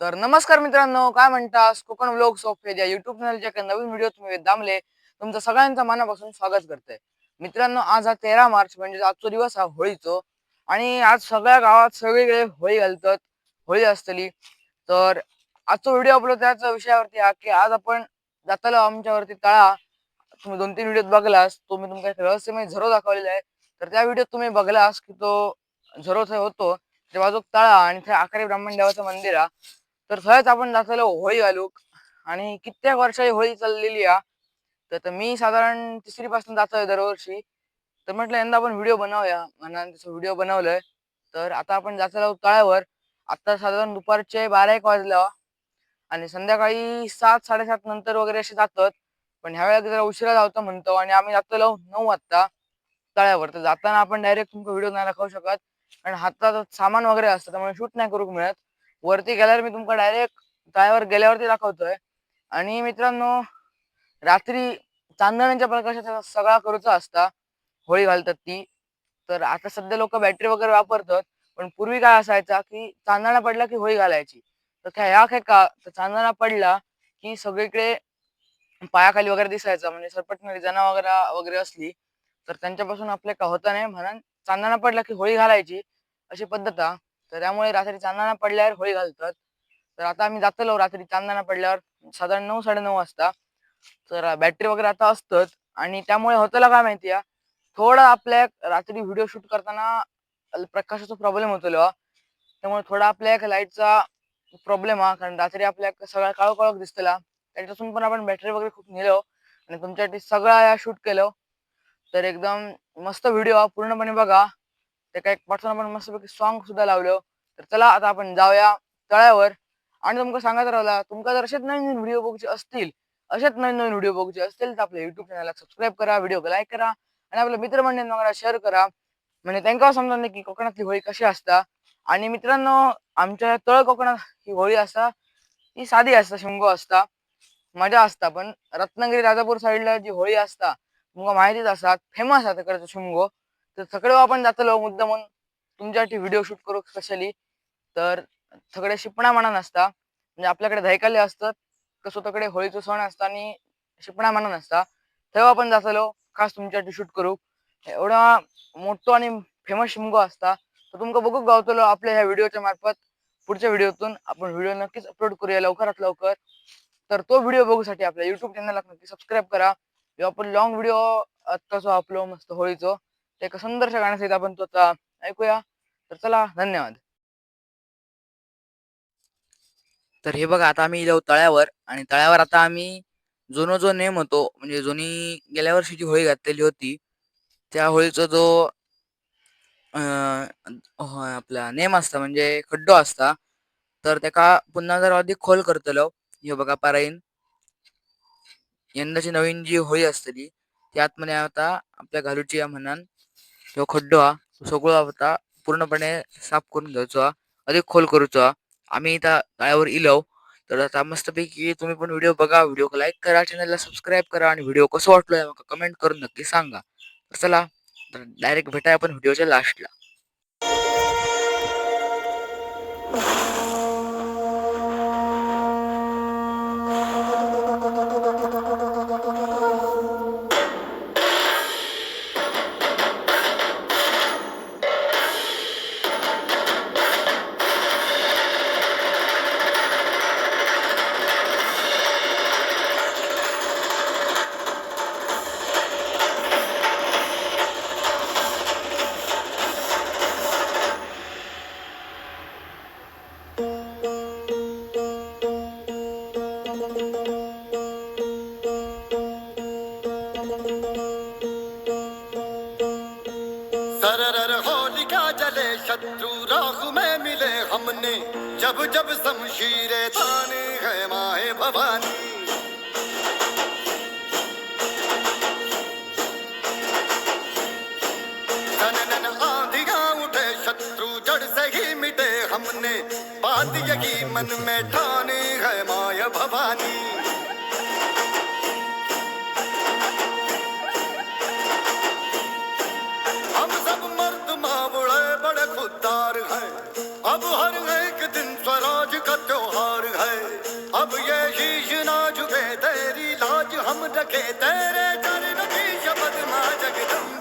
तर नमस्कार मित्रांनो काय म्हणतास कोकण ब्लॉग सॉफ्टवेअर या युट्यूब चॅनलच्या एका नवीन व्हिडिओ तुम्ही दामले. तुमचं सगळ्यांचं मनापासून स्वागत करते. मित्रांनो आज हा तेरा मार्च म्हणजे आजचा दिवस हा होळीचो. आणि आज सगळ्या गावात सगळीकडे होळी घालतात होळी असतली. तर आजचा व्हिडिओ आपला त्याच विषयावरती हा की आज आपण जातालो आमच्यावरती तळा. तुम्ही दोन तीन व्हिडिओत बघलास तो मी तुमचा एक रहस्यमय झरो दाखवलेला आहे. तर त्या व्हिडिओत तुम्ही बघलास की तो झरो थंय होतो. तेव्हा जो तळा आणि त्या आकारे ब्राह्मण देवाचं मंदिर आहे तर सहज आपण जातलो होळी घालूक आणि कित्येक वर्षाची होळी चाललेली हा तर मी साधारण तिसरी पासून जातोय दरवर्षी. तर म्हटलं यंदा आपण व्हिडिओ बनवूया. म्हणून तसं व्हिडिओ बनवलंय तर आता आपण जातलो तळ्यावर आता साधारण दुपारचे बारा एक वाजल्या आणि संध्याकाळी सात साडेसात नंतर वगैरे असे जातात. पण ह्या वेळेला जरा उशिरा जावतो म्हणतो. आणि आम्ही जातलो नऊ वाजता तळ्यावर तर जाताना आपण डायरेक्ट तुमचा व्हिडिओ नाही दाखवू शकत. कारण हातात सामान वगैरे असतं त्यामुळे शूट नाही करू मिळत. वरती गेल्यावर मी तुमका डायरेक्ट तळ्यावर गेल्यावरती दाखवतोय. आणि मित्रांनो रात्री चांदण्यांच्या प्रकाशात सगळा करूचा असता होळी घालतात ती. तर आता सध्या लोक बॅटरी वगैरे वापरतात पण पूर्वी काय असायचा की चांदणा पडला की होळी घालायची. तर काय ह्या काय का तर चांदणा पडला की सगळीकडे पायाखाली वगैरे दिसायचा म्हणजे सरपटणारी जना वगैरे वगैरे असली तर त्यांच्यापासून आपल्या का होता नाही म्हणून चांदणा पडला की होळी घालायची अशी पद्धत आहे तर त्यामुळे रात्री चांदणा पडल्यावर होळी घालतात. तर आता आम्ही जातलो रात्री चांदणा पडल्यावर साधारण नऊ साडेनऊ वाजता. तर बॅटरी वगैरे आता असतात आणि त्यामुळे होतं काय माहिती आहे थोडा आपल्या रात्री व्हिडिओ शूट करताना प्रकाशाचा प्रॉब्लेम होतो त्यामुळे थोडा आपल्या एक लाईटचा प्रॉब्लेम हा कारण रात्री आपल्या सगळ्या काळो काळो दिसतला त्याच्यातून पण आपण बॅटरी वगैरे खूप नेलो आणि तुमच्यासाठी सगळा या शूट केलं. तर एकदम मस्त व्हिडिओ हा पूर्णपणे बघा. ते काही पाठवून आपण मस्तपैकी सॉन्ग सुद्धा लावलं. तर चला आता आपण जाऊया तळ्यावर. आणि तुमका सांगत राहिला तुमका जर असेच नवीन नवीन व्हिडिओ बघूचे असतील असेच नवीन नवीन व्हिडिओ बघूचे असतील तर आपल्या युट्यूब चॅनलला सबस्क्राईब करा व्हिडिओ लाईक करा आणि आपल्या मित्रमंडळींना शेअर करा. म्हणजे त्यांना समजा नाही की कोकणातली होळी कशी असता. आणि मित्रांनो आमच्या तळ कोकणात ही होळी असता ही साधी असता शिमगो असता. मजा असता पण रत्नागिरी राजापूर साईडला जी होळी असता तुमका माहितीच असतात फेमस आहे तिकडचं शिमगो. तर सगळे आपण जातलो मुद्दा म्हणून. तुमच्यासाठी व्हिडिओ शूट करू स्पेशली तर सगळे शिपणा म्हणा नसता म्हणजे आपल्याकडे धैकाले असतात कसं तकडे होळीचं सण असता आणि शिपणा म्हणा नसता तेव्हा आपण जातलो खास तुमच्यासाठी शूट करू. एवढा मोठो आणि फेमस शिमगो असता. तर तुमका बघू गावतलो आपल्या ह्या व्हिडिओच्या मार्फत. पुढच्या व्हिडिओतून आपण व्हिडिओ नक्कीच अपलोड करूया लवकरात लवकर. तर तो व्हिडिओ बघूसाठी आपल्या युट्यूब चॅनलला नक्की सबस्क्राईब करा. आपण लॉंग व्हिडिओ आत्ताचो आपलो मस्त होळीचो. ते एका सुंदरशा गाण्यासहित आपण तो आता ऐकूया. तर चला धन्यवाद. तर हे बघा आता आम्ही इलो तळ्यावर आणि तळ्यावर आता आम्ही जुनो जो नेम होतो म्हणजे जुनी गेल्या वर्षीची होळी घातलेली होती त्या होळीचा जो आपला नेम असता म्हणजे खड्डो असता तर त्याका पुन्हा जर अधिक खोल करतलो. हे बघा पाराईन यंदाची नवीन जी होळी असतली ती आतमध्ये आता आपल्या घालूची या म्हणान तो खड्डो हा सगळो आता पूर्णपणे साफ करून घ्यायचो हा. अधिक खोल करूचो हा. आम्ही इथं गाळ्यावर इलो. तर आता मस्तपैकी तुम्ही पण व्हिडिओ बघा. व्हिडिओ लाईक करा चॅनलला सबस्क्राईब करा आणि व्हिडिओ कसं वाटलोय आहे कमेंट करून नक्की सांगा. तर चला तर डायरेक्ट भेटाय आपण व्हिडिओच्या लास्टला. राह में मिले हमने, जब जब शमशीरे ताने है माए भवानी। उठे, शत्रु जड़ से ही मिटे हमने। बात यही मन में ठाने है माया भवानी। रखे तेरे चरण की शपथ माँ जगदम्बे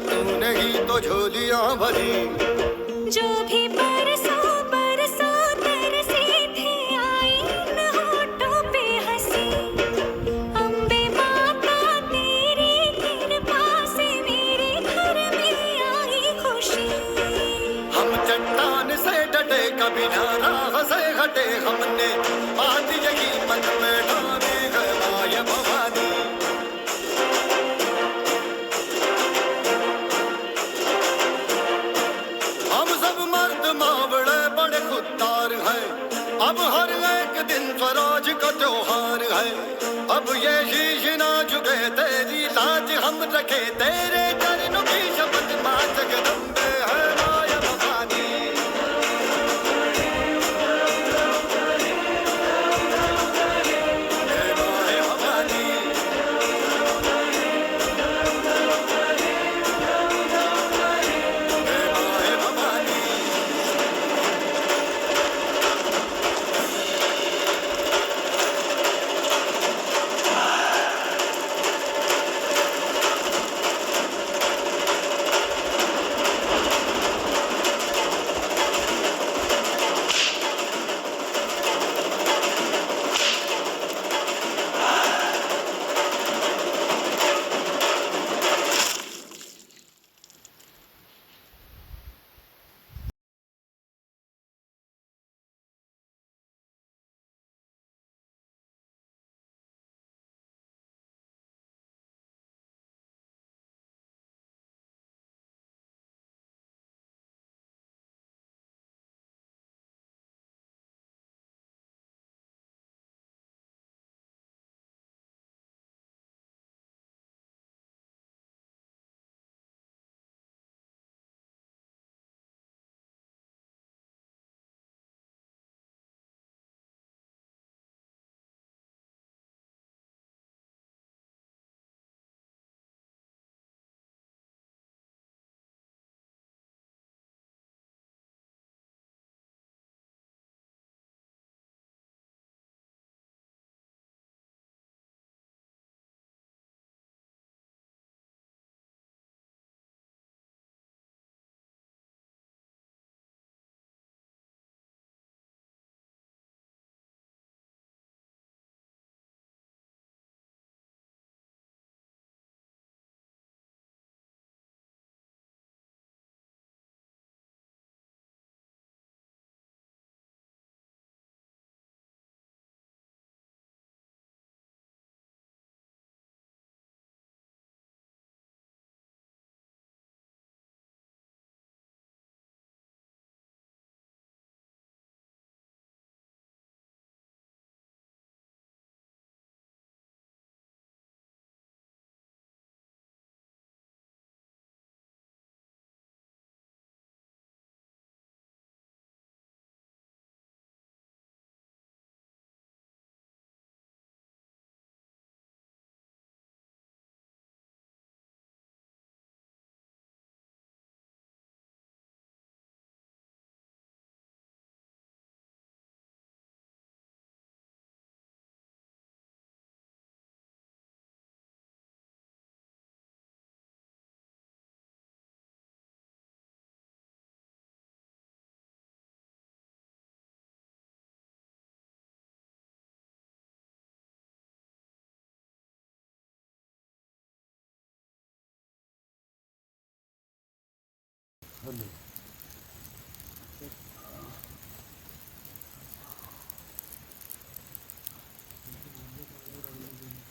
तूने ही तो झोलियाँ भरी। जो भी बरसो बरसो तरसे थे आई न होठों पे हँसी। अम्बे माता तेरी कृपा से मेरे घर में आई खुशी। हम चट्टान से डटे कभी ना राह से हटे हमने। बात यही मन में अब हर एक दिन स्वराज का त्योहार है अब ये शीश ना झुके तेरी लाज हम रखे तेरे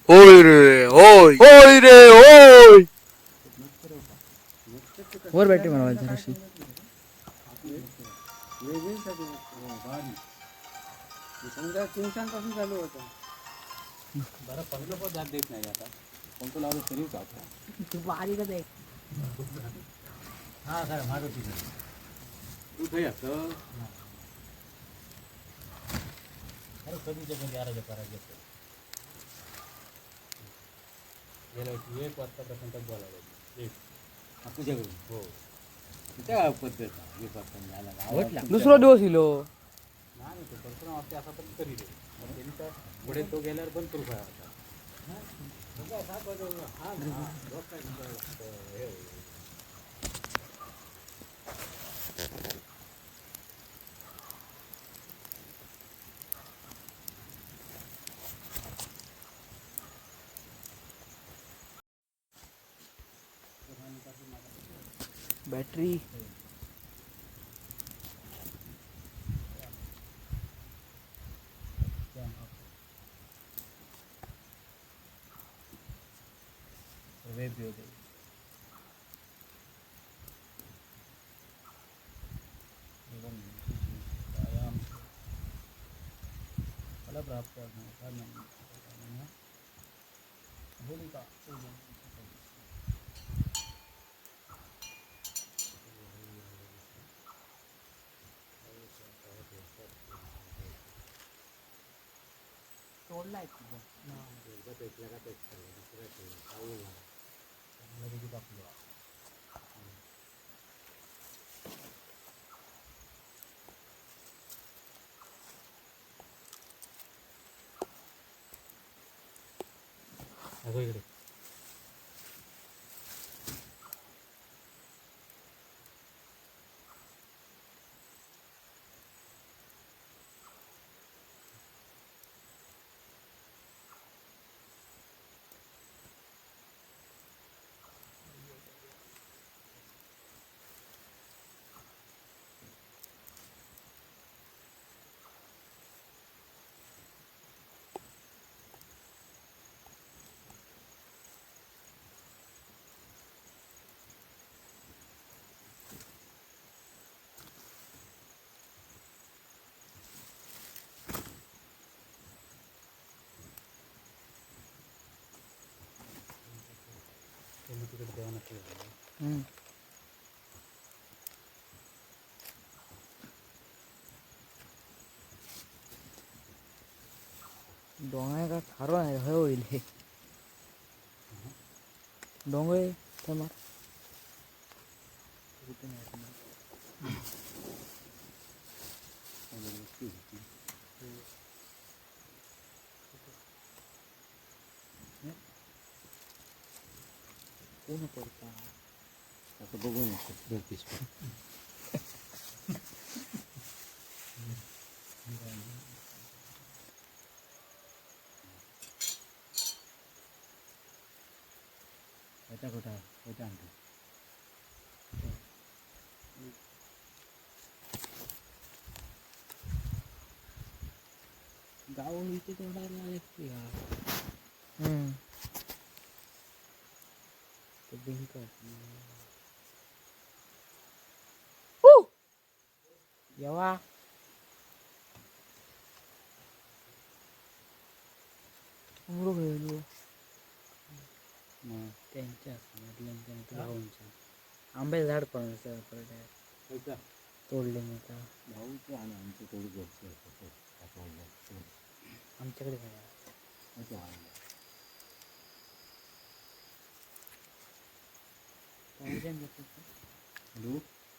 होय रे होय होय रे होय वर बॅटरी बनवायची जराशी समजा तीनशांपासून चालू होतं बरं पंख पण जात देत नाही आता पंख लावलं तरी जात हा गेल्या वर्षी एक वाजतापासून तर बोलायला एक. तुझ्याकडून हो. त्या पद्धत? एक वाजता झाला दुसरा दिवस इलो नाही तो परशुराम असा पण करी दे पण त्यांनी तर पुढे तो गेल्यावर पण करू होता बॅटरी। वेब भी हो गई फल प्राप्त होलिका पूजन तोडलाय अगो इकडे तुम्ही तिकडे देवाना ठेवा डोंगळे का खारो नाही हय होईल हे डोंगळे थांबा कोण करता असं बघून धरतीस होता कुठं होता आणतो गाव इथे तोडायला लागते हम्म ते बिंक येवा उमरो गेलो मग त्यांच्या भाऊंच्या आंब्याचं झाड पण असं परत तोडले मी आता भाऊचं आणि आमचं थोडं घरचं होतं ते आमच्याकडे काय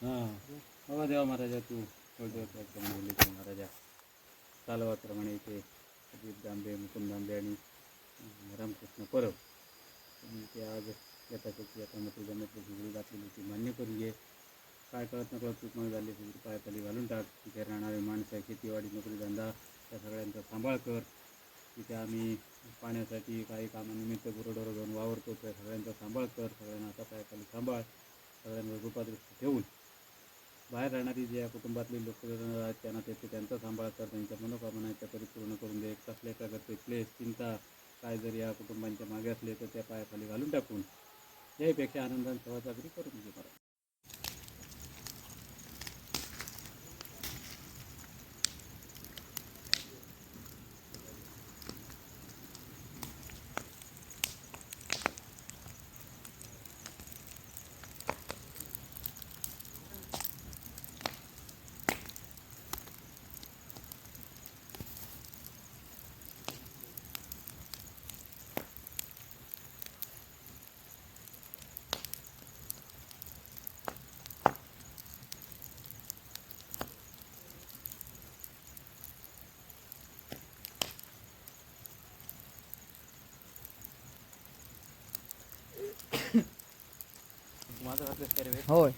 हां बाबा देवा महाराजा तू देवता महाराजा कालवाप्रमाणे इथे अजित दांबे मुकुंद दांबे आणि रामकृष्ण परब त्यांनी ते आज यथाशक्ती आता जमतली तुझ्या घातलेली ती मान्य करून घे. काय कळत नकळत कळत चूक झाली सगळी पायाखाली घालून टाक. तिथे राहणारे माणसं शेतीवाडी नोकरी धंदा त्या सगळ्यांचा सांभाळ कर. तिथे आम्ही पाण्यासाठी काही कामानिमित्त गुरडोर घेऊन वावरतो. त्या सगळ्यांचा सांभाळ कर. सगळ्यांना आता पायाखाली सांभाळ. सगळ्यांवर रूपादृष्टी ठेवून बाहेर राहणारी जे या कुटुंबातली लोक त्यांना त्याचे त्यांचा सांभाळ कर त्यांच्या मनोकामना आहेत त्या परिपूर्ण करून दे कसले प्रकारचे क्लेश चिंता काय जर या कुटुंबांच्या मागे असले तर त्या पायाखाली घालून टाकून यापेक्षा आनंदाने सेवा साजरी करून घे मला माझं घातलं होय.